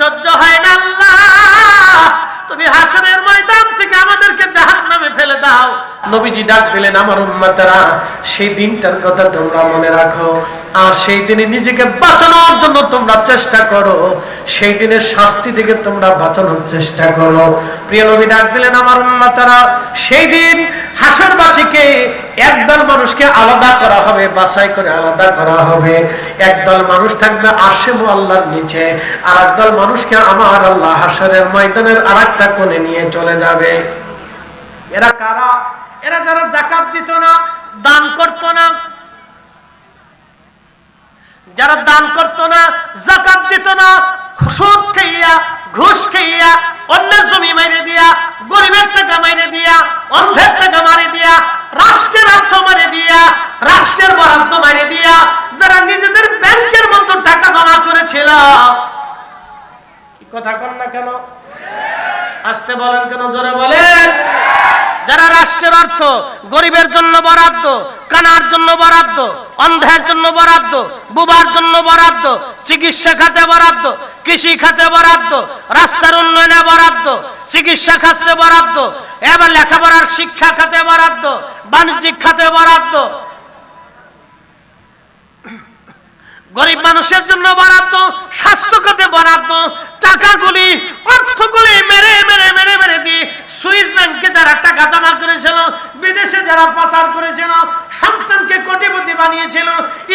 সহ্য হয় না তুমি হাসনের ময়দান থেকে আমাদেরকে জাহান্নামে ফেলে দাও। নবীজি ডাক দিলেন, আমার উন্মাতারা সেই দিনটার কথা তোমরা মনে রাখো। আর সেই দিনে নিজেকে বাঁচানোর জন্য তোমরা চেষ্টা করো। সেই দিনের শাস্তি থেকে তোমরা বাঁচানোর চেষ্টা করো। প্রিয় নবী ডাক দিলেন আমার উম্মতেরা, সেই দিন একদল মানুষকে আলাদা করা হবে করে আলাদা করা হবে। একদল মানুষ থাকবে আল্লাহর নিচে, আর একদল মানুষকে আমার আল্লাহ হাসরের ময়দানের আর একটা কোণে নিয়ে চলে যাবে। এরা কারা? এরা যারা জাকাত দিত না, দান করত না যারা দান করত না, জাকাত দিত না, সুদ খাইয়া, ঘুষ খাইয়া, অন্যের জমি মাইরে দিয়া, গরিবের টাকা মাইরে দিয়া অন্ধের টাকা মারি দিয়া, রাষ্ট্রের অর্থ মারি দিয়া, রাষ্ট্রের বরাদ্দ মারি দিয়া, যারা নিজেদের ব্যাংকের মতো টাকা জমা করেছিল। কথা কন না কেন? আসতে বলেন কেন? জোরে বলেন। যারা রাষ্ট্রের অর্থ, গরিবের জন্য বরাদ্দ, কানার জন্য বরাদ্দ, অন্ধের জন্য বরাদ্দ, বুবার জন্য বরাদ্দ, চিকিৎসা খাতে বরাদ্দ, কৃষি খাতে বরাদ্দ, রাস্তার উন্নয়নে বরাদ্দ, চিকিৎসা খাতে বরাদ্দ, এবার লেখাপড়ার শিক্ষা খাতে বরাদ্দ, বাণিজ্যিক খাতে বরাদ্দ। গরিব মানুষের জন্য বরাদ্দ, স্বাস্থ্য খাতে বরাদ্দ, টাকাগুলি, অর্থগুলি মেরে মেরে মেরে মেরে দিয়ে সুইস ব্যাংকে যারা টাকা জমা করেছিল, বিদেশে যারা পাচার করেছিল, সন্তানকে কোটিপতি বানিয়েছিল,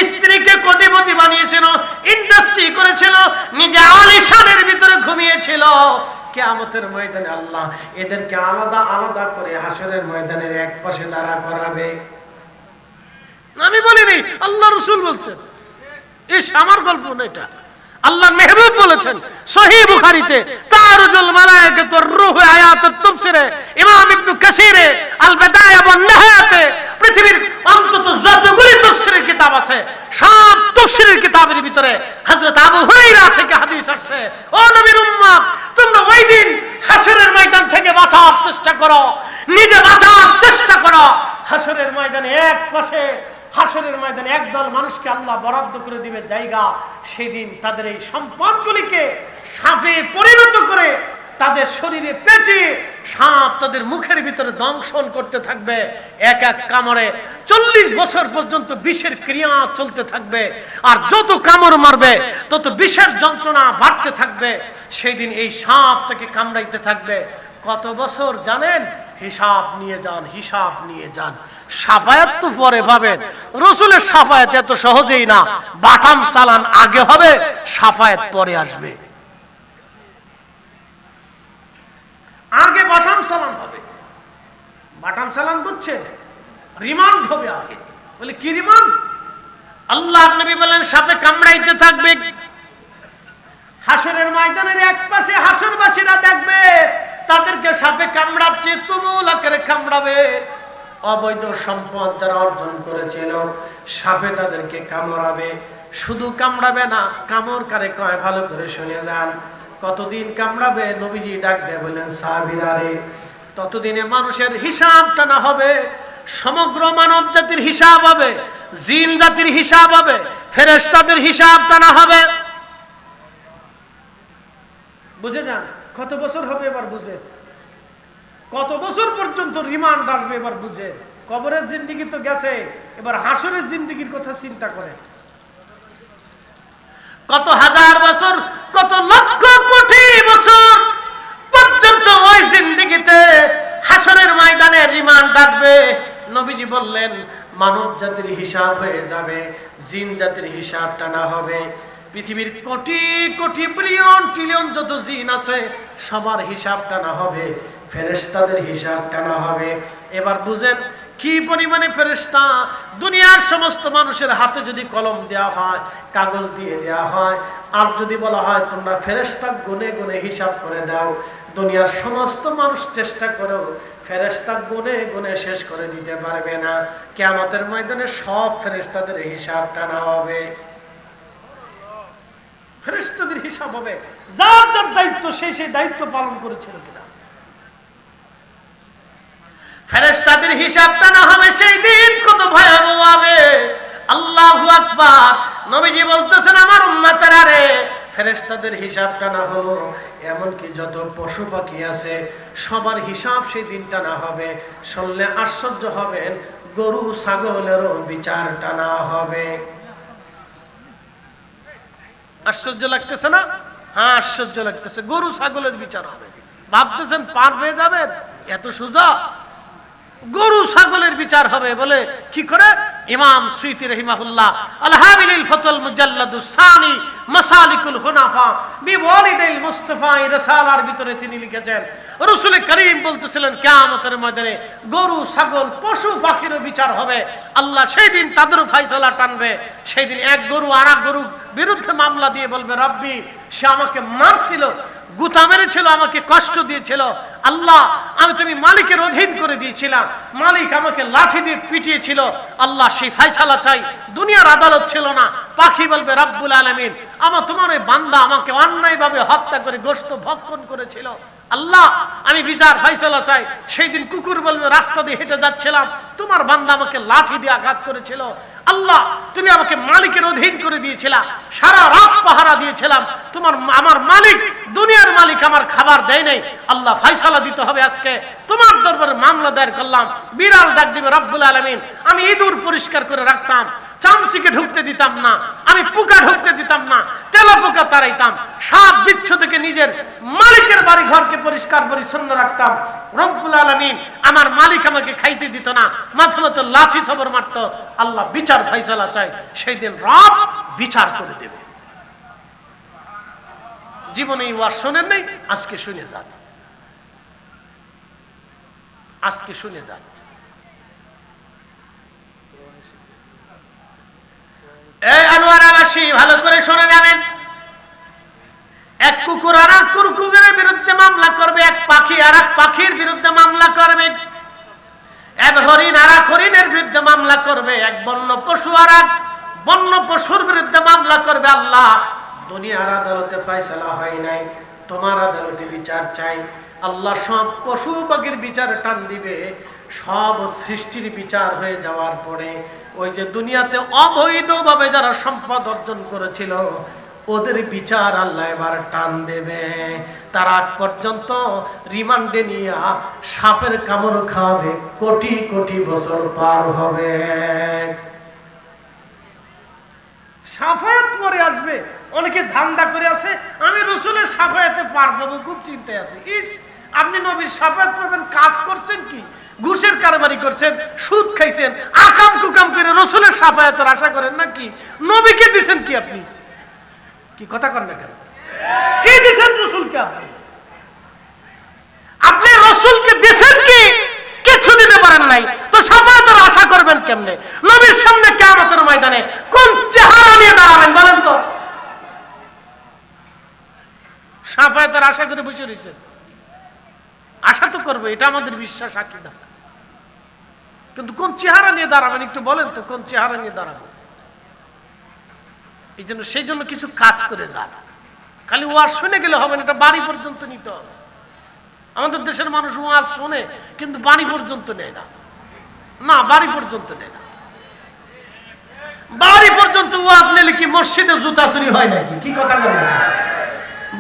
স্ত্রীকে কোটিপতি বানিয়েছিল ইন্ডাস্ট্রি করেছিল, নিজে আলিশানের ভিতরে ঘুমিয়েছিল। কেয়ামতের ময়দানে আল্লাহ এদেরকে আলাদা আলাদা করে হাসরের ময়দানের এক পাশে দাঁড়া করাবে। আমি বলিনি, আল্লাহ রসুল বলছে ইস, আমার গল্প না এটা। আল্লাহ মেহবুব বলেছেন। সহি বুখারীতে, তারুজুল মালায়েকাতুর রূহ আয়াতুত তাফসিরে ইমাম ইবনে কাসিরে আল বাদায়া ওয়ান নিহায়াতে, পৃথিবীর অন্তত যতগুলি তাফসিরের কিতাব আছে, সব তাফসিরের কিতাবের ভিতরে হযরত আবু হুরায়রা থেকে হাদিস আসছে। ও নবীর উম্মত, তোমরা ওই দিন হাসরের ময়দান থেকে বাঁচার চেষ্টা করো, নিজে বাঁচার চেষ্টা করো। হাসরের ময়দানে এক পাশে হাসরের ময়দানে একদল মানুষকে আল্লাহ বরাদ্দ করে দিবে জায়গা, সেদিন তাদের এই সম্পদগুলিকে সাপে পরিণত করে তাদের শরীরে পেঁচিয়ে সাপ তাদের মুখের ভিতরে দংশন করতে থাকবে। এক এক কামড়ে চল্লিশ বছর পর্যন্ত বিষের ক্রিয়া চলতে থাকবে আর যত কামড় মারবে, তত বিষের যন্ত্রণা বাড়তে থাকবে। সেই দিন এই সাপ তাকে কামড়াইতে থাকবে। কত বছর জানেন? হিসাব নিয়ে যান, হিসাব নিয়ে যান। সাফায়াত তো পরে পাবেন। রসুলের সাফায়াত এত সহজেই না। বাটাম চালান আগে হবে, সাফায়াত পরে আসবে। আগে বাটাম চালান হবে। বাটাম চালান বুঝছে রিমান্ড হবে আগে। বলে, কি রিমান্ড? আল্লাহ নবী বলেন, সাপে কামড়াইতে থাকবে। হাসরের ময়দানের এক পাশে হাসরবাসীরা দেখবে। তাদেরকে সাপে কামড়াচ্ছে, তুমুল আকারে কামড়াবে। অবৈধ সম্পদ যারা অর্জন করেছিল, সাপে তাদেরকে কামড়াবে। শুধু কামড়াবে না, কামড় কারে কয়, ভালো করে শুনে যান। কতদিন কামড়াবে? নবীজি ডাক দেয় বললেন, সাহাবিরা রে, ততদিনে মানুষের হিসাব টানা হবে। সমগ্র মানব জাতির হিসাব হবে, জিন জাতির হিসাব হবে, ফেরেশতাদের হিসাব টানা হবে। বুঝে যান? কত বছর হবে এবার বুঝে? কত বছর পর্যন্ত রিমান্ড আসবে এবার বুঝে? কবরের জিন্দিগি তো গেছে, এবার হাসরের জিন্দিগির কথা চিন্তা করে। কত হাজার বছর, কত লক্ষ কোটি বছর পর্যন্ত ওই জিন্দিগিতে হাসরের ময়দানে রিমান্ড আসবে। নবীজি বললেন মানব জাতির হিসাব হয়ে যাবে জিন জাতির হিসাব টানা হবে। পৃথিবীর কোটি কোটি বিলিয়ন ট্রিলিয়ন যত জিন আছে, সবার হিসাব টানা হবে, ফেরেশতাদের হিসাব টানা হবে। এবার বুঝেন, কি পরিমাণে ফেরেশতা? দুনিয়ার সমস্ত মানুষের হাতে যদি কলম দেওয়া হয়, কাগজ দিয়ে দেওয়া হয়, আর যদি বলা হয়, তোমরা ফেরেশতা গুনে গুনে হিসাব করে দাও, দুনিয়ার সমস্ত মানুষ চেষ্টা করো ফেরেশতা গুনে গুনে শেষ করে দিতে পারবে না। কেয়ামতের ময়দানে সব ফেরেস্তাদের হিসাব টানা হবে। ফেরেশতাদের হিসাব হবে। যার যার দায়িত্ব সেই সেই দায়িত্ব পালন করেছিল কিনা ফেরেশতাদের হিসাবটা না হবে সেই দিন কত ভয়াবহ হবে। আল্লাহু আকবার। নবীজি বলতেছেন আমার উম্মতেরা রে ফেরেস্তাদের হিসাব টানা হলো। এমনকি যত পশু পাখি আছে সবার হিসাব সেই দিন টানা হবে। শুনলে আশ্চর্য হবেন গরু ছাগলেরও বিচার টানা হবে। আশ্চর্য লাগতেছে না? হ্যাঁ আশ্চর্য লাগতেছে। গরু ছাগলের বিচার হবে। ভাবতেছেন পার হয়ে যাবেন? এত সোজা? গরু ছাগলের বিচার হবে বলে কি করে? ইমাম সুইতি রহিমাহুল্লাহ আলহাবিল ফতুল মুজাল্লাদুস সানি মাসালিকুল হুনাফা বিওয়ালিদাইল মুস্তাফা এই রিসালার ভিতরে তিনি লিখেছেন। রাসূল করিম বলতেছিলেন, কিয়ামতের ময়দানে গরু, ছাগল, পশু, পাখিরও বিচার হবে। আল্লাহ সেই দিন তাদেরও ফয়সালা টানবে। সেই দিন এক গরু আর এক গরু বিরুদ্ধে মামলা দিয়ে বলবে, রব্বি, সে আমাকে মারছিল, গুতা মেরেছিল, আমাকে কষ্ট দিয়েছিল। আল্লাহ, আমি তুমি মালিকের অধীন করে দিয়েছিলাম। মালিক আমাকে লাঠি দিয়ে পিটিয়েছিল। আল্লাহ, সেই ফাইসালা চাই। দুনিয়ার আদালত ছিল না। পাখি বলবে, রাব্বুল আলামিন আমার তোমার ওই বান্দা আমাকে অন্যায়ভাবে হত্যা করে গোস্ত ভক্ষণ করেছিল। আল্লাহ, আমি বিচার ফাইসালা চাই। সেই দিন কুকুর বলবে, রাস্তা দিয়ে হেঁটে যাচ্ছিলাম। তোমার বান্দা আমাকে লাঠি দিয়ে আঘাত করেছিল। আল্লাহ, তুমি আমাকে মালিকের অধীন করে দিয়েছিলা। সারা রাত পাহারা দিয়েছিলাম। তোমার আমার মালিক, দুনিয়ার মালিক আমার খাবার দেয় নাই। আল্লাহ ফাইসালা দিতে হবে আজকে। তোমার দরবারে মামলা দায়ের করলাম। বিড়াল ডাক দিবে, রব্বুল আলমিন, আমি ইঁদুর পরিষ্কার করে রাখতাম। চামচিকে ঢুকতে দিতাম না, আমি পোকা ঢুকতে দিতাম না, তেলা পোকা তাড়াইতাম। সাপ বিচ্ছু থেকে নিজের মালিকের বাড়ি ঘরকে পরিষ্কার পরিচ্ছন্ন রাখতাম। রব্বুল আলমিন আমার মালিক আমাকে খাইতে দিত না, মাঝে মতো লাঠি সবর মারতো। আল্লাহ বিচার ফাইসালা চাই সেই দিন রব বিচার করে দেবে। জীবনে ওয়াজ শোনেন নাই? আজকে শুনে যান। আজকে শুনে যান। ভালো করে শুনে যাবেন এক কুকুর আর এক কুকুরের বিরুদ্ধে মামলা করবে, এক পাখি আর এক পাখির বিরুদ্ধে মামলা করবে। এক হরিণ আর এক হরিণের বিরুদ্ধে মামলা করবে, এক বন্য পশু আর এক বন্য পশুর বিরুদ্ধে মামলা করবে। আল্লাহ, দুনিয়ার আদালতে ফয়সালা হয় নাই, তোমার আদালতে বিচার চাই। আল্লাহ সব পশু পাখির বিচার টান দিবে। সব সৃষ্টির বিচার হয়ে যাওয়ার পরে ওই যে দুনিয়াতে অবৈধভাবে যারা সম্পদ অর্জন করেছিল, ওদের বিচার আল্লাহ এবার টান দেবে। তার আগ পর্যন্ত রিমান্ডে নিয়ে সাপের কামড় খাওয়াবে, কোটি কোটি বছর পার হবে। সাফায়াত পরে আসবে, অনেকে ধান্দা করে আছে, আমি রসুলের সাফায়াতে পার খুব চিন্তায় আছি। ইস, আপনি নবীর সাফায়াত করবেন, কাজ করছেন কি? ঘুষের কারবারি করছেন, সুদ খাইছেন, আকাম কুকাম করে রসুলের সাফায়াতের আশা করেন নাকি? নবীকে দিছেন কি আপনি? কি কথা কন না কেন? কি দিছেন রসুলকে আপনি? আপনি রসুলকে দিছেন কি? কিছু দিতে পারেন নাই। তো সাফায়াতের আশা করবেন কেমনে? নবীর সামনে কেমতের ময়দানে কোন চেহারা নিয়ে দাঁড়াবেন বলেন তো? সাফায়াতের আশা করে বসে রয়েছেন। আশা তো করব, এটা আমাদের বিশ্বাস, আকিদা। কিন্তু কোন চেহারা নিয়ে দাঁড়াবেন, একটু বলেন তো, কোন চেহারা নিয়ে দাঁড়াবো এই জন্য সেই জন্য কিছু কাজ করে যান। খালি ওয়াজ শুনে গেলে হবে না, এটা বাড়ি পর্যন্ত নিতে হবে। আমাদের দেশের মানুষ ওয়াজ শোনে, কিন্তু বাড়ি পর্যন্ত নেয় না। না, বাড়ি পর্যন্ত নেয় না। বাড়ি পর্যন্ত ওয়াজ নিলে কি মসজিদে জুতা চুরি হয় নাকি? কি কথা বলবেন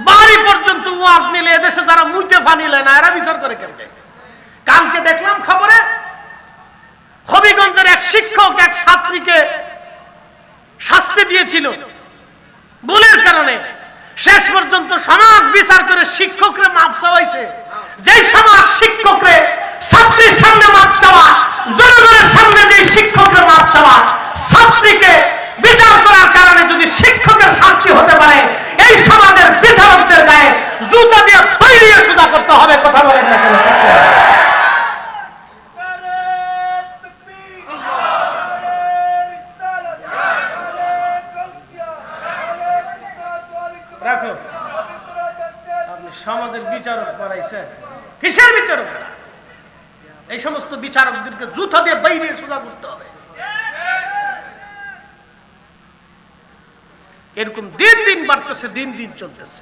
বাড়ি পর্যন্ত ওয়াজ নিলে এদেশে যারা মুইতে ফানি না, এরা বিচার করে কেমনে? কালকে দেখলাম খবরে, হবিগঞ্জের এক শিক্ষক এক ছাত্রীকে শাস্তি দিয়েছিল। ভুলের কারণে শেষ পর্যন্ত সমাজ বিচার করে শিক্ষকরে মাপ চাওয়াইছে। যেই সমাজ শিক্ষকরে ছাত্রীর সামনে মাপ চাওয়া, জনগণের সামনে যে শিক্ষকরে মাপ চাওয়া, ছাত্রীকে বিচার করার কারণে যদি শিক্ষকের শাস্তি হতে পারে এই সমাজের বিচারকদের গায়ে জুতা দিয়ে বাইরিয়ে সোজা করতে হবে কথা বলেন না কেন রাখো আপনি সমাজের বিচারক বানাইছেন কিসের বিচারক এই সমস্ত বিচারকদেরকে জুতা দিয়ে বাইরে সোজা করতে হবে এরকম দিন দিন বাড়তেছে দিন দিন চলতেছে।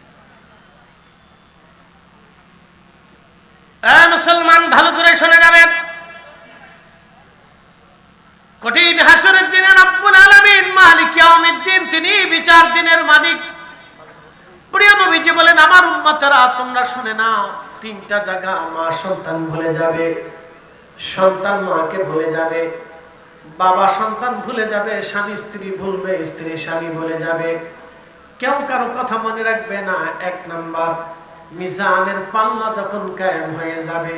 মুসলমান, ভালো করে শুনে যাবেন কঠিন হাসরের দিনে রব্বুল আলামিন মালিক ইয়াউমিদ্দিন, তিনি বিচার দিনের মালিক। প্রিয় নবীজি বলেন, আমার উম্মতেরা, তোমরা শুনে নাও, তিনটা জায়গা মা সন্তান ভুলে যাবে। সন্তান মাকে ভুলে যাবে। বাবা সন্তান ভুলে যাবে, স্বামী স্ত্রী ভুলবে, স্ত্রী স্বামী ভুলে যাবে। কেউ কারও কথা মনে রাখবে না। এক নাম্বার, মিজানের পাল্লা যখন কায়েম হয়ে যাবে,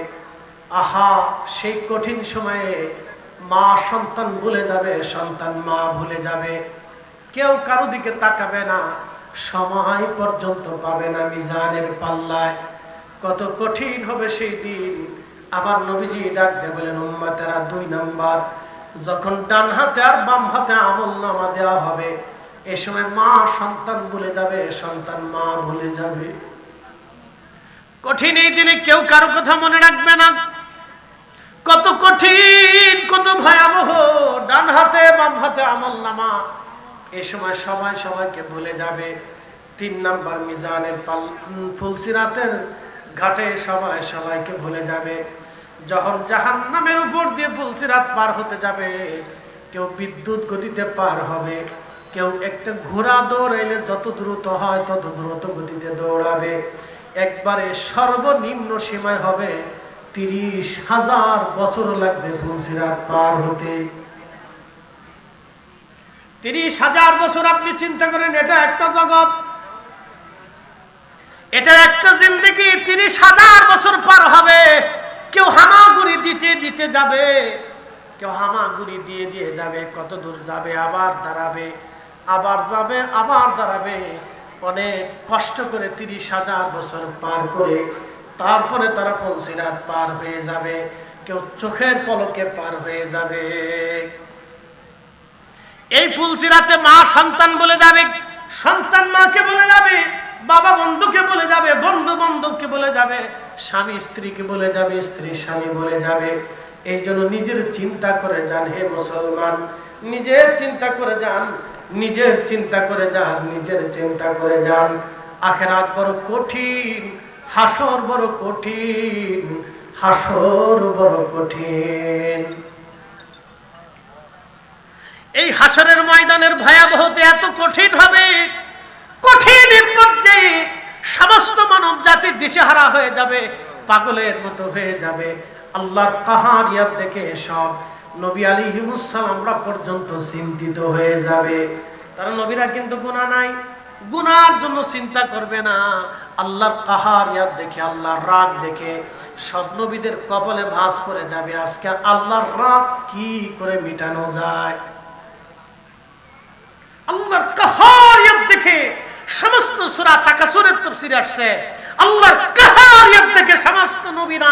আহা, সেই কঠিন সময়ে মা সন্তান ভুলে যাবে, সন্তান মা ভুলে যাবে। কেউ কারও দিকে তাকাবে না, সময় পর্যন্ত পাবে না মিজানের পাল্লায়। কত কঠিন হবে সেই দিন। আবার নবীজি ডাক দিয়ে বলেন, উম্মাতেরা দুই নাম্বার, যখন ডান হাতে আর বাম হাতে আমল নামা দেওয়া হবে এ সময় মা সন্তান ভুলে যাবে, সন্তান মা ভুলে যাবে। কঠিন এই দিনে কেউ কারও কথা মনে রাখবে না। কত কঠিন, কত ভয়াবহ, ডান হাতে, বাম হাতে আমল নামা। এ সময় সবাই সবাইকে ভুলে যাবে। তিন নাম্বার মিজানের পাল ফুলসিরাতের ঘাটে সবাই সবাইকে ভুলে যাবে। যখন জাহান নামের উপর দিয়ে ফুলসিরাত পার হতে যাবে। কেউ বিদ্যুৎ গতিতে পার হবে। কেউ একটা ঘোড়া দৌড়াইলে যত দ্রুত হয়, তত দ্রুত গতিতে দৌড়াবে। একবারে সর্বনিম্ন সীমায় হবে তিরিশ হাজার বছর লাগবে ফুলসিরাত পার হতে। তিরিশ হাজার বছর আপনি চিন্তা করেন, এটা একটা জগৎ। এটা একটা জিন্দগি, তিরিশ হাজার বছর পার হবে। কেউ হামাগুড়ি দিতে দিতে যাবে, কেউ হামাগুড়ি দিয়ে দিয়ে যাবে কত দূর যাবে, আবার দাঁড়াবে। আবার যাবে, আবার দাঁড়াবে। অনেক কষ্ট করে তিরিশ হাজার বছর পার করে তারপরে তারা ফলসিরাত পার হয়ে যাবে। কেউ চোখের পলকে পার হয়ে যাবে। এই ফুলসিরাতে মা সন্তান বলে যাবে, সন্তান মাকে বলে যাবে, বাবা বন্ধুকে বলে যাবে, বন্ধু বন্ধুকে বলে যাবে, স্বামী স্ত্রীকে বলে যাবে, স্ত্রী স্বামী বলে যাবে। এই জন্য নিজের চিন্তা করে যান হে মুসলমান, নিজের চিন্তা করে যান নিজের চিন্তা করে যান, নিজের চিন্তা করে যান। আখেরাত বড় কঠিন, হাসর বড় কঠিন, হাসর বড় কঠিন। এই হাসরের ময়দানের ভয়াবহতে এত কঠিন হবে? কঠিন পর্যায়ে সমস্ত মানব জাতির দিশেহারা হয়ে যাবে, পাগলের মতো হয়ে যাবে। আল্লাহর কাহারিয়াত দেখে সব নবী আলী হিমুসাম আমরা পর্যন্ত চিন্তিত হয়ে যাবে। তারা নবীরা কিন্তু গুণা নাই। গুনার জন্য চিন্তা করবে না। আল্লাহর কাহারিয়াত দেখে, আল্লাহর রাগ দেখে, সব নবীদের কপালে ভাস করে যাবে। আজকে আল্লাহর রাগ কি করে মিটানো যায়? আল্লাহর কাহারিয়ত দেখে সমস্ত সূরা তাকাসুরের তাফসীর আসছে। আল্লাহর কাহারিয়ত দেখে সমস্ত নবীরা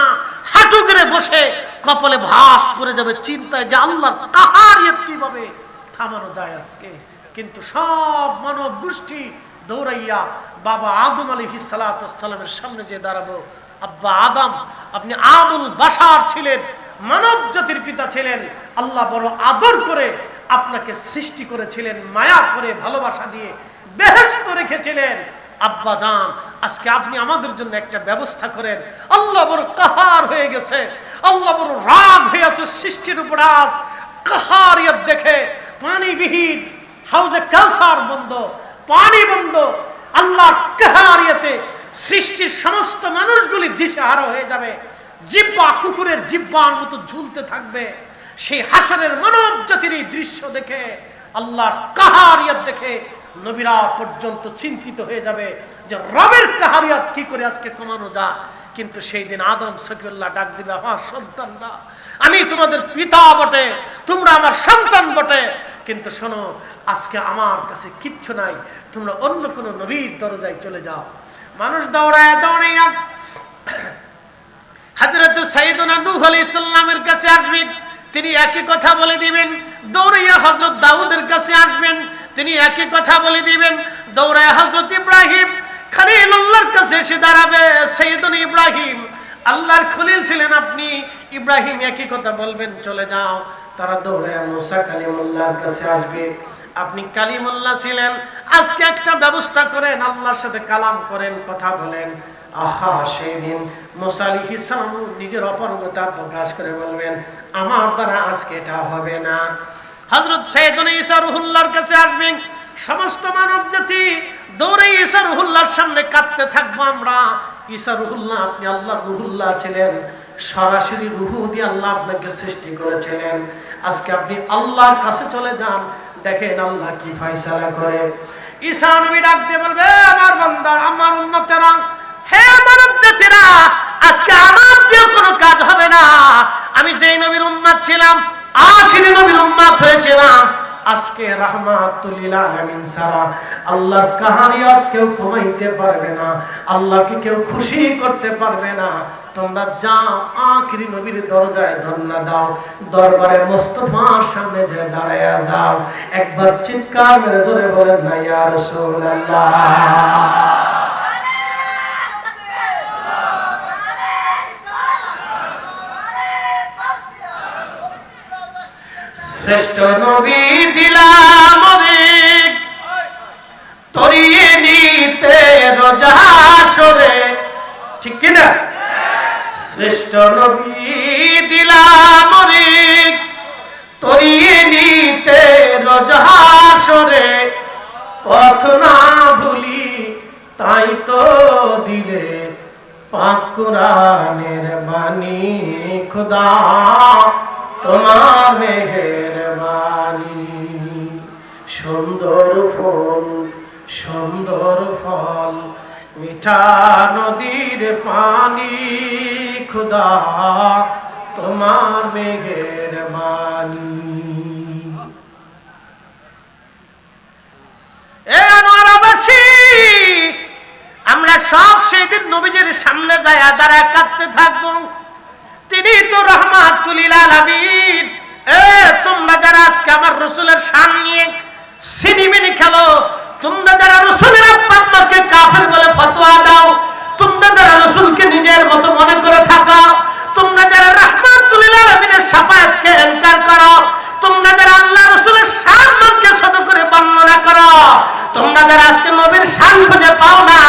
হাঁটু করে বসে কপালে ভাস করে যাবে চিন্তায় যে আল্লাহর কাহারিয়ত কীভাবে থামানো যায় আজকে। কিন্তু সব মানব গোষ্ঠী দৌড়াইয়া বাবা আদম আলাইহিস সালামের সামনে যে দাঁড়াবো। আব্বা আদম, আপনি আবুল বাসার ছিলেন মানব জাতির পিতা ছিলেন। আল্লাহ বড় আদর করে আপনাকে সৃষ্টি করেছিলেন, মায়া করে, ভালোবাসা দিয়ে বেহেস্ত রেখেছিলেন। আব্বা জান, আজকে আপনি আমাদের জন্য একটা ব্যবস্থা করেন। আল্লাহ বড় কাহার হয়ে গেছে। আল্লাহ বড় রাগ হয়ে আছে, সৃষ্টির উপর আজ কাহারিয়ত দেখে, পানিবিহীন, হাউজে কালসার বন্ধ, পানি বন্ধ, আল্লাহর কাহারিয়তে সৃষ্টির সমস্ত মানুষগুলি দিশেহারা হয়ে যাবে, জিব্বা কুকুরের জিব্বার মতো ঝুলতে থাকবে, সেই হাসরের মানব জাতির এই দৃশ্য দেখে, আল্লাহর কাহারিয়াত দেখে নবীরা পর্যন্ত চিন্তিত হয়ে যাবে যে রবের কাহারিয়াত কি করে আজকে কমানো যায়। কিন্তু সেই দিন আদম সফিউল্লাহ ডাক দিবে, আমার সন্তানরা আমি তোমাদের পিতা বটে, তোমরা আমার সন্তান বটে। কিন্তু শোনো, আজকে আমার কাছে কিচ্ছু নাই, তোমরা অন্য কোনো নবীর দরজায় চলে যাও। মানুষ দৌড়ায় দৌড়াইয়া হাজরত সাইদুনা নূহ আলাইহিস সালামের কাছে আসবেন, তিনি একই কথা বলে দিবেন। দৌড়াইয়া হযরত দাউদের কাছে আসবেন, তিনি একই কথা বলে দিবেন। দৌড়াইয়া হযরত ইব্রাহিম খলিলুল্লাহর কাছে এসে দাঁড়াবে সাইদুন ইব্রাহিম। আল্লাহর খলিল ছিলেন আপনি। ইব্রাহিম একই কথা বলবেন, চলে যাও। তারা দৌড়াইয়া মুসা কালিমুল্লাহর কাছে আসবে। আপনি কালিমুল্লাহ ছিলেন। আজকে একটা ব্যবস্থা করেন, আল্লাহর সাথে কালাম করেন, কথা বলেন। আহা, সেই দিন মোসালিহ ইসলাম নিজের অপারগতা প্রকাশ করে বলবেন, আমার দ্বারা আজকে এটা হবে না। হজরত সৈয়দুল ইসা রুহুল্লাহর কাছে আসবেন। সমস্ত মানব জাতি দৌড়ে ঈসা রুহুল্লাহর সামনে কাঁদতে থাকব আমরা। ঈসা রুহুল্লাহ, আপনি আল্লাহ রুহুল্লাহ ছিলেন। সরাসরি রুহু দিয়ে আল্লাহ আপনাকে সৃষ্টি করেছিলেন। আজকে আপনি আল্লাহর কাছে চলে যান। দেখেন আল্লাহ কি ফাইসালা করে। ঈসা নবী ডাক দিয়ে বলবে আমার বান্দার আমার হে মানব জাতিরা আজকে আমার দিয়ে কোনো কাজ হবে না। আমি যেই নবীর উম্মাদ ছিলাম, আখিরি নবীর উম্মাদ হয়েছিলাম। আজকে রাহমাতুল আলামিন সারা আল্লাহর আর কেউ কমাইতে পারবে না, আল্লাহকে কেউ খুশি করতে পারবে না। তোমরা যা আখিরি নবীর দরজায় ধন্না দাও, দরবারে মোস্তফার সামনে যে দাঁড়ায়া যাও। একবার চিৎকার মেরে ধরে বলেন না, ইয়া রাসূলুল্লাহ। শ্রেষ্ঠ নবী দিলাম তরিয়ে নিতে রজাসরে ঠিক কিনা শ্রেষ্ঠ নবী দিলাম তরিয়ে নিতে রজাসরে পথ না ভুলি তাই তো দিলে পাক কোরআনের বাণী খুদা। তোমার মেঘের বাণী সুন্দর ফুল, সুন্দর ফল, মিঠা নদীর পানি। খুদা, তোমার মেঘের আনোয়ারাবাসী আমরা সব সেদিন নবীজির সামনে যায় দাঁড়া কাঁদতে থাকব। তিনি তো রহমাতুলিল এ, তোমরা যারা আজকে আমার রসুলের শান নিয়ে সিনিমিনি খেলো, তোমরা যারা রসুলের আব্বা কাফের বলে ফতোয়া দাও, তোমরা যারা রসুলকে নিজের মতো মনে করে থাকা, তোমরা যারা রহমাতুলিল আলামিনের শাফায়াতকে এনকার করো, তোমরা যারা আল্লাহ রসুলের শানকে ছোট করে বর্ণনা করো, তোমরা যারা আজকে নবীর শান খুঁজে পাও না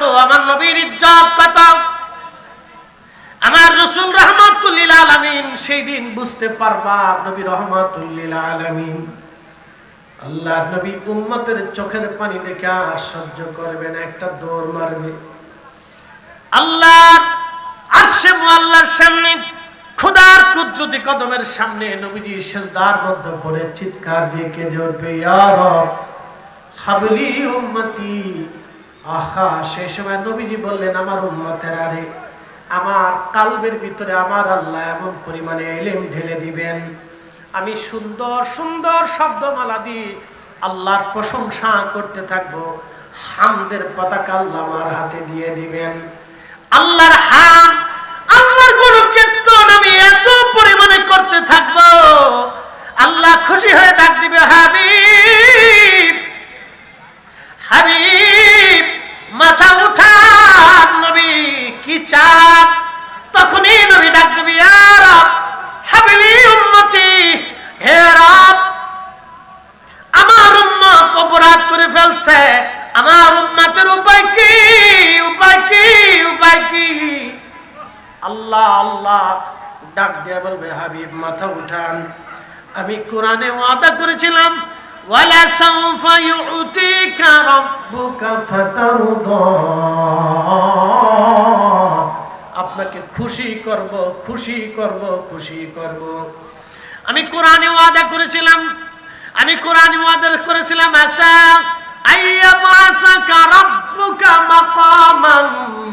কত? আমার নবীর ইজ্জত কত? আমার রসুল রহমাতুল্লিল আলামিন সেই দিন বুঝতে পারবা, নবী রহমাতুল্লিল আলামিন। আল্লাহ নবী উম্মতের চোখের পানি দেখে আর সহ্য করবে না, একটা দৌড় মারবে। আল্লাহ আরশে আল্লাহর সামনে, খোদার কুদরতি কদমের সামনে নবীজি সেজদার মধ্যে পড়ে, চিৎকার দিয়ে কেঁদে উঠবে, ইয়া রব, হাবলি উম্মতি আহা, সেই সময় নবীজি বললেন, আমার উম্মতের আরে, আমার কালবের ভিতরে আমার আল্লাহ এমন পরিমাণে এলেম ঢেলে দিবেন। আমি সুন্দর সুন্দর শব্দমালা দিয়ে আল্লাহর প্রশংসা করতে থাকব। হামদের পতাকা আল্লাহ আমার হাতে দিয়ে দিবেন। আল্লাহর হাম, আল্লাহর কোন কীর্তন আমি এত পরিমাণে করতে থাকব। আল্লাহ খুশি হয়ে ডাক দিবে, হাবিব হাবিব মাথা উঠান, নবী, কি চাপ তখনই নবী ডাক দিবি হাবিলি উন্নতি হে রব, আমার উম্মত অপরাধ করে ফেলছে। আমার উম্মতের উপায় কি? উপায় কি? উপায় কি? আল্লাহ আল্লাহ, ডাক দিয়ে বলবে, হাবিব, মাথা উঠান। আমি কোরআনে ওয়াদা করেছিলাম সাউফা ইউতিকা রাব্বুকা ফাতারদা। আপনাকে খুশি করব খুশি করব খুশি করব। আমি কোরআনে ওয়াদা করেছিলাম, আমি কোরআনে ওয়াদা করেছিলাম, আশা আইয়াবাসাকা রাব্বুকা মাকামান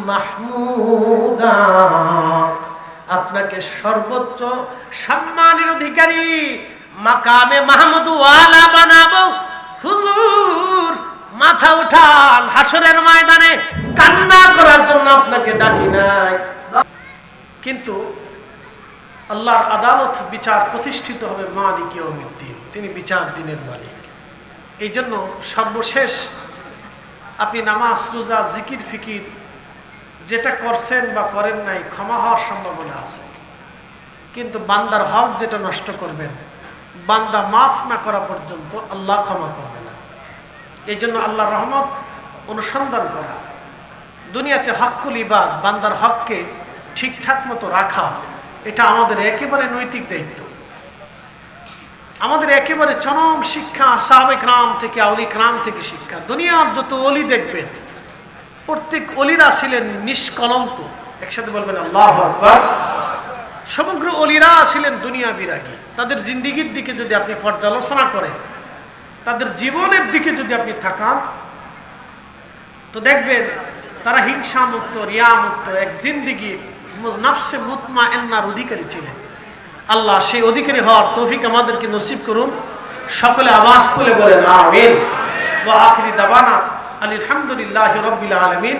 মাহমুদা। আপনাকে সর্বোচ্চ সম্মানের অধিকারী মাকামে মাহমুদ ওয়ালা বানাবো। হুজুর, মাথা উঠান, হাসরের ময়দানে কান্না করার জন্য আপনাকে ডাকি নাই। কিন্তু আল্লাহর আদালত বিচার প্রতিষ্ঠিত হবে মালিক ইয়ৌমিদ্দিন তিনি বিচার দিনের মালিক। এই জন্য সর্বশেষ আপনি নামাজ, রোজা, জিকির, ফিকির যেটা করছেন বা করেন নাই ক্ষমা হওয়ার সম্ভাবনা আছে। কিন্তু বান্দার হক যেটা নষ্ট করবেন বান্দা মাফ না করা পর্যন্ত আল্লাহ ক্ষমা করবে না। এই জন্য আল্লাহ রহমত অনুসন্ধান করা। দুনিয়াতে হকুল ইবাদ, বান্দার হককে ঠিকঠাক মতো রাখা, এটা আমাদের একেবারে নৈতিক দায়িত্ব। আমাদের একেবারে চরম শিক্ষা সাহাবেক রাম থেকে আউলিক রাম থেকে শিক্ষা। দুনিয়ার যত অলি দেখবেন, প্রত্যেক অলিরা ছিলেন নিষ্কলঙ্ক। একসাথে বলবেন, আল্লাহ আকবার। সমগ্র অলিরা ছিলেন দুনিয়া বিরাগী। তাদের জিন্দিগির দিকে যদি আপনি পর্যালোচনা করেন, তাদের জীবনের দিকে যদি আপনি থাকান তো দেখবেন তারা হিংসা মুক্ত রিয়া মুক্ত এক জিন্দিগি নফসে মুতমা এন্নার অধিকারী ছিলেন। আল্লাহ সেই অধিকারী হওয়ার তৌফিক আমাদেরকে নসিব করুন। সকলে আওয়াজ তুলে বলেন, আমিন। ওয়া আখিরি দাবানা আলহামদুলিল্লাহি রাব্বিল আলামিন।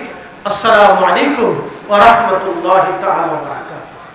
আসসালামু আলাইকুম ওয়া রাহমাতুল্লাহি তাআলা ওয়া বারাকাতুহু।